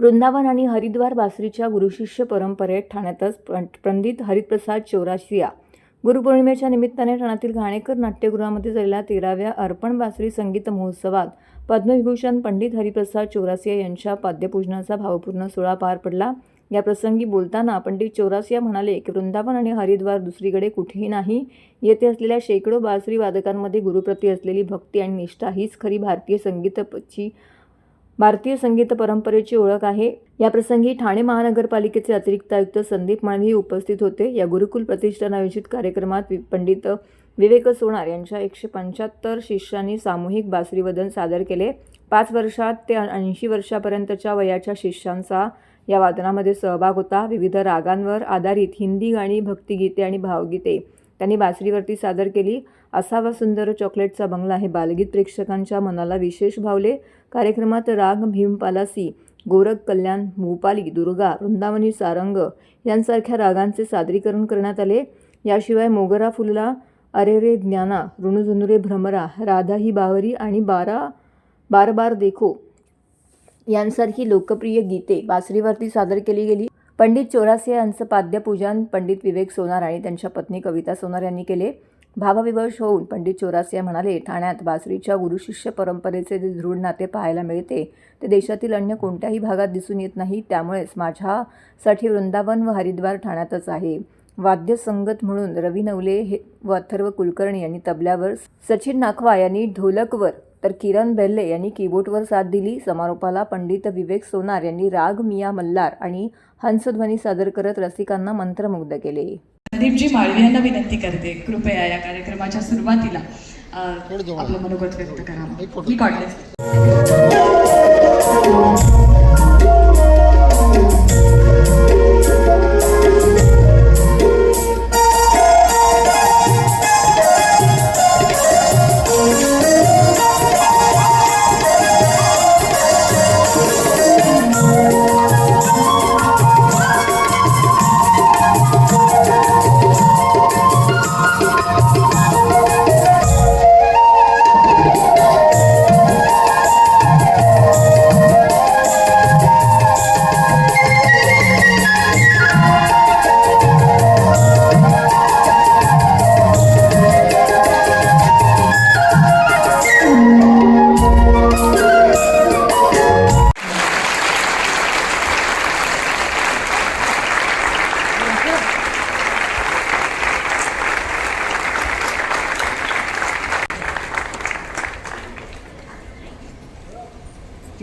वृंदावन आणि हरिद्वार बासरीच्या गुरुशिष्य परंपरेत ठाण्यातच पंडित हरिप्रसाद चौरासिया गुरुपौर्णिमेच्या निमित्ताने ठाण्यातील घाणेकर नाट्यगृहामध्ये झालेल्या तेराव्या अर्पण बासरी संगीत महोत्सवात पद्मविभूषण पंडित हरिप्रसाद चौरासिया यांच्या पाद्यपूजनाचा भावपूर्ण सोहळा पार पडला. या प्रसंगी बोलताना पंडित चौरासिया म्हणाले की वृंदावन आणि हरिद्वार दुसरीकडे कुठेही नाही. येथे असलेल्या शेकडो बासरी वादकांमध्ये गुरुप्रती असलेली भक्ती आणि निष्ठा हीच खरी भारतीय संगीतची भारतीय संगीत परंपरेची ओळख आहे. या प्रसंगी ठाणे महानगरपालिकेचे अतिरिक्त आयुक्त संदीप माळवी उपस्थित होते. या गुरुकुल प्रतिष्ठान आयोजित कार्यक्रमात पंडित विवेक सोनार यांच्या एकशे पंच्याहत्तर शिष्यांनी सामूहिक बासरीवदन सादर केले. पाच वर्षात ते ऐंशी वर्षापर्यंतच्या वयाच्या शिष्यांचा या वादनामध्ये सहभाग होता. विविध रागांवर आधारित हिंदी गाणी भक्तिगीते आणि भावगीते त्यांनी बासरीवरती सादर केली. असावा सुंदर चॉकलेटचा बंगला हे बालगीत प्रेक्षकांच्या मनाला विशेष भावले. कार्यक्रमात राग भीमपालासी गोरख कल्याण भूपाली दुर्गा वृंदावनी सारंग यांसारख्या रागांचे सादरीकरण करण्यात आले. याशिवाय मोगरा फुलला अरे रे ज्ञाना ऋणुझुनुरे भ्रमरा राधा ही बावरी आणि बारा बार बार देखो यांसारखी लोकप्रिय गीते बासरीवरती सादर केली गेली. पंडित चौरासिया यांचं पाद्यपूजन पंडित विवेक सोनार आणि त्यांच्या पत्नी कविता सोनार यांनी केले. भावविवश होऊन पंडित चौरासिया म्हणाले ठाण्यात बासरीच्या गुरुशिष्य परंपरेचे जे दृढ नाते पाहायला मिळते ते देशातील अन्य कोणत्याही भागात दिसून येत नाही त्यामुळेच माझ्यासाठी वृंदावन व हरिद्वार ठाण्यातच आहे. वाद्य संगत म्हणून रवी नवले हे व अथर्व कुलकर्णी यांनी तबल्यावर सचिन नाखवा यांनी ढोलकवर तर किरण बेल्ले यांनी कीबोर्डवर साथ दिली. समारोपाला पंडित विवेक सोनार यांनी राग मिया मल्हार आणि हंसध्वनी सादर करत रसिकांना मंत्रमुग्ध केले. संदीपजी माळवी यांना विनंती करते कृपया या कार्यक्रमाच्या सुरुवातीला आपलं मनोगत व्यक्त करा. मी काढले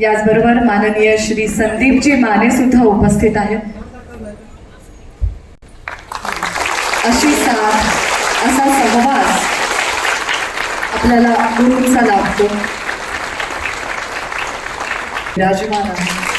याचबरोबर माननीय श्री संदीपजी माने सुद्धा उपस्थित आहेत. अशी साथ असा सहवास आपल्याला गुरुंचा लाभतो. विराजमान आहे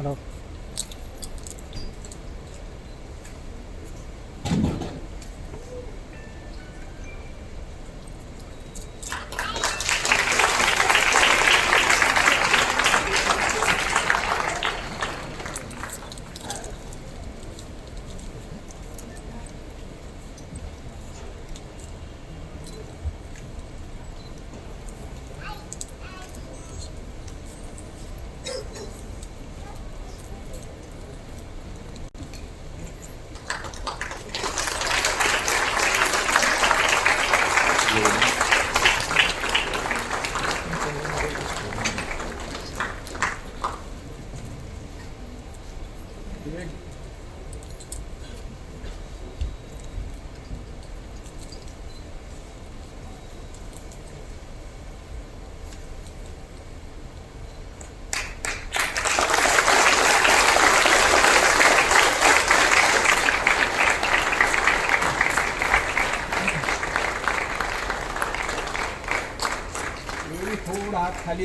Hello。हात खाली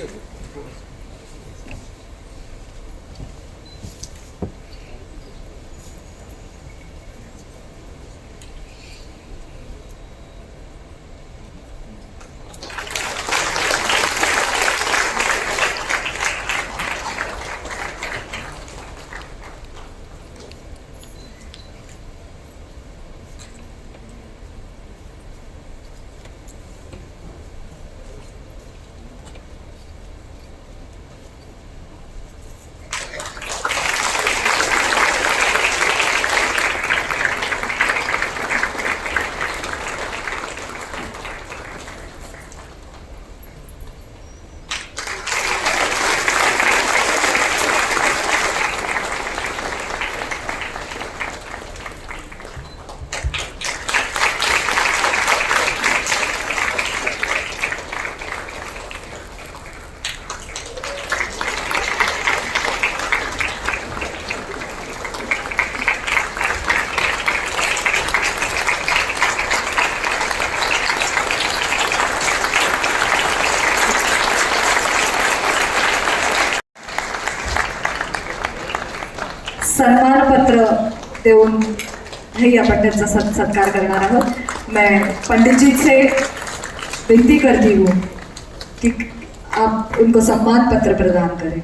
होतो सन्मानपत्र देऊन ही आपण त्यांचा सत् सत्कार करणार आहोत. मैं पंडित जी से विनती करती हूँ कि आप उनको सम्मान पत्र प्रदान करें.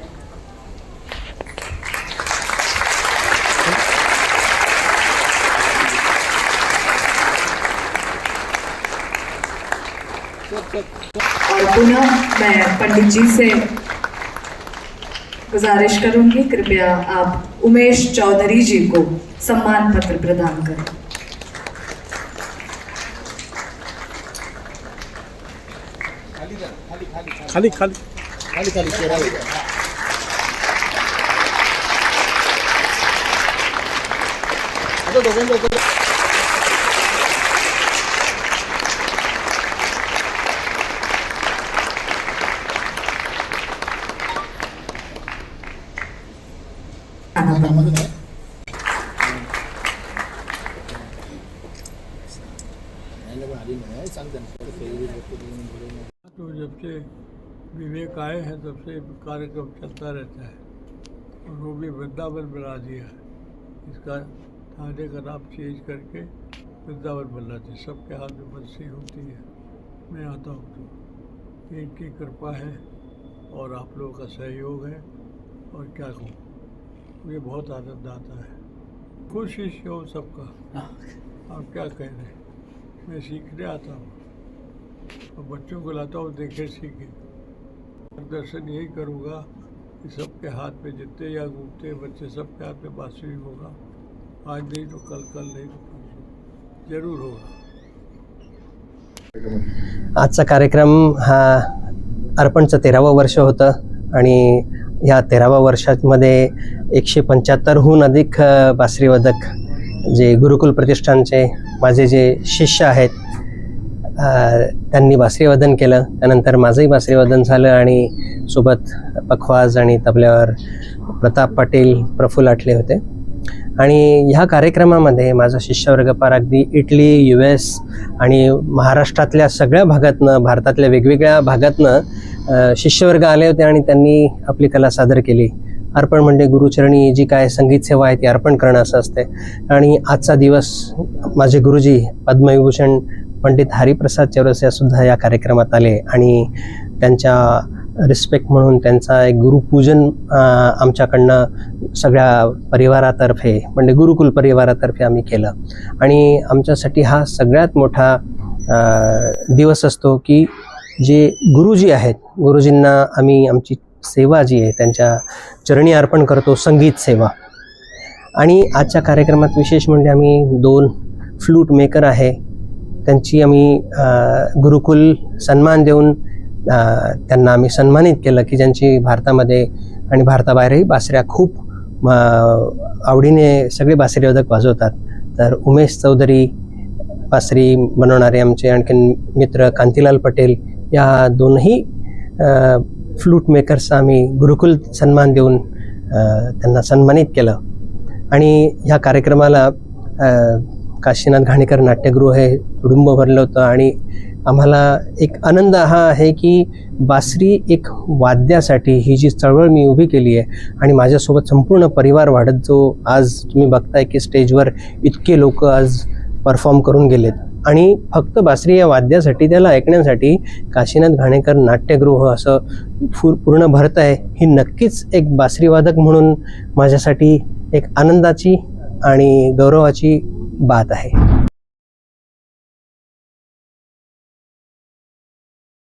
और पुनः मैं पंडित जी से गुजारिश करूँगी कृपया आप उमेश चौधरी जी को सम्मान पत्र प्रदान करें। खाली खाली। तो जब से विवेक आए हैं तब से कार्यक्रम चलता रहता है। और वो भी वृंदावन बना दिया। है इसका थाने का नाम चेंज करके वृंदावन बना दिया। सबके हाथ में बंसी होती है। मैं आता हूँ तो ये इनकी कृपा है और आप लोगों का सहयोग है। और क्या कहूँ? मुझे बहुत आनंद आता है। खुश शिष्य हो सबका। आप क्या कह रहे हैं? मैं सीखने आता हूँ। और बच्चों को लाता हूँ देखे सीखे। दर्शन यही करूँगा कि सबके हाथ में जितने यहाँ घूमते हैं बच्चे सबके हाथ में बांसुरी होगा। आज नहीं तो कल कल नहीं तो परसों। जरूर होगा। आजचा कार्यक्रम हा अर्पणचं तेरावं वर्ष होतं आणि ह्या तेराव्या वर्षामध्ये एकशे पंच्याहत्तरहून अधिक बासरीवादक जे गुरुकुल प्रतिष्ठानचे माझे जे शिष्य आहेत त्यांनी बासरीवादन केलं. त्यानंतर माझंही बासरीवादन झालं आणि सोबत पखवाज आणि तबल्यावर प्रताप पाटील प्रफुल्ल आटले होते. आणि ह्या कार्यक्रमामध्ये माझा शिष्यवर्ग पार अगदी इटली यू एस आणि महाराष्ट्रातल्या सगळ्या भागातनं भारतातल्या वेगवेगळ्या भागातनं शिष्यवर्ग आले होते आणि त्यांनी आपली कला सादर केली. अर्पण म्हणजे गुरुचरणी जी काय संगीत सेवा आहे ती अर्पण करणं असं असते आणि आजचा दिवस माझे गुरुजी पद्मविभूषण पंडित हरिप्रसाद चौरसिया सुद्धा या कार्यक्रमात आले आणि त्यांच्या रिस्पेक्ट म्हणून त्यांचा एक गुरुपूजन आमच्याकडनं सगळ्या परिवारातर्फे म्हणजे गुरुकुल परिवारातर्फे आम्ही केलं. आणि आमच्यासाठी हा सगळ्यात मोठा दिवस असतो की जे गुरुजी आहेत गुरुजींना आम्ही आमची सेवा जी आहे त्यांच्या चरणी अर्पण करतो संगीत सेवा. आणि आजच्या कार्यक्रमात विशेष म्हणजे आम्ही दोन फ्लूट मेकर आहे. त्यांची आम्ही गुरुकुल सन्मान देऊन त्यांना आम्ही सन्मानित केलं की ज्यांची भारतामध्ये आणि भारताबाहेरही बासऱ्या खूप आवडीने सगळे बासरीवादक वाजवतात. तर उमेश चौधरी बासरी बनवणारे आमचे आणखीन मित्र कांतीलाल पटेल या दोनही फ्लूट मेकर्सचा आम्ही गुरुकुल सन्मान देऊन त्यांना सन्मानित केलं. आणि ह्या कार्यक्रमाला काशीनाथ घाणेकर नाट्यगृह हे कुटुंब भरलं होतं आणि आम्हाला एक आनंद हा आहे की बासरी एक वाद्यासाठी ही जी चळवळ मी उभी केली आहे आणि माझ्यासोबत संपूर्ण परिवार वाढत जो आज तुम्ही बघताय की स्टेजवर इतके लोक आज परफॉर्म करून गेलेत. आणि फक्त बासरी या वाद्यासाठी त्याला ऐकण्यासाठी काशीनाथ घाणेकर नाट्यगृह असं फुर पूर्ण भरत आहे. ही नक्कीच एक बासरीवादक म्हणून माझ्यासाठी एक आनंदाची आणि गौरवाची बात आहे.